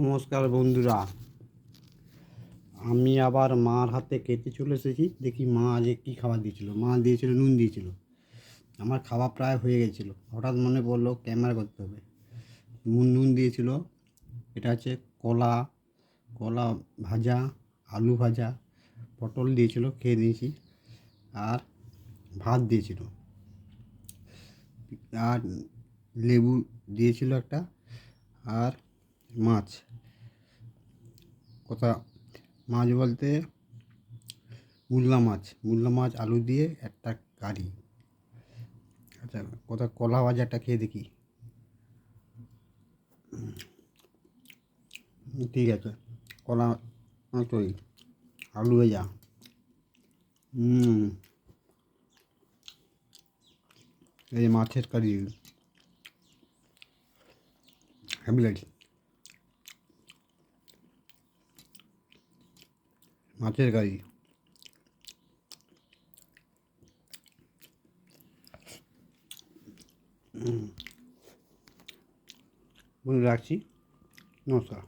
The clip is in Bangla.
নমস্কার বন্ধুরা। আমি আবার মার হাতে খেতে চলে এসেছি। দেখি মা আজ কী খাবার দিয়েছিল? মা দিয়েছিল, নুন দিয়েছিল। আমার খাওয়া প্রায় হয়ে গেছিল। হঠাৎ মনে পড়ল ক্যামেরা করতে হবে। নুন নুন দিয়েছিল। এটা হচ্ছে কলা কলা ভাজা, আলু ভাজা, পটল দিয়েছিল, খেয়ে নিয়েছি। আর ভাত দিয়েছিল। আর লেবু দিয়েছিল একটা। আর মাছ। কথা, মাছ বলতে মুল্লা মাছ। মুল্লা মাছ আলু দিয়ে একটা কারি। আচ্ছা কথা, কলা ভাজাটা খেয়ে দেখি। ঠিক আছে, কলা সরি আলু ভাজা। হুম এই মাছের কারি। লাগছে মাছের গাড়ি। রাখছি। নমস্কার।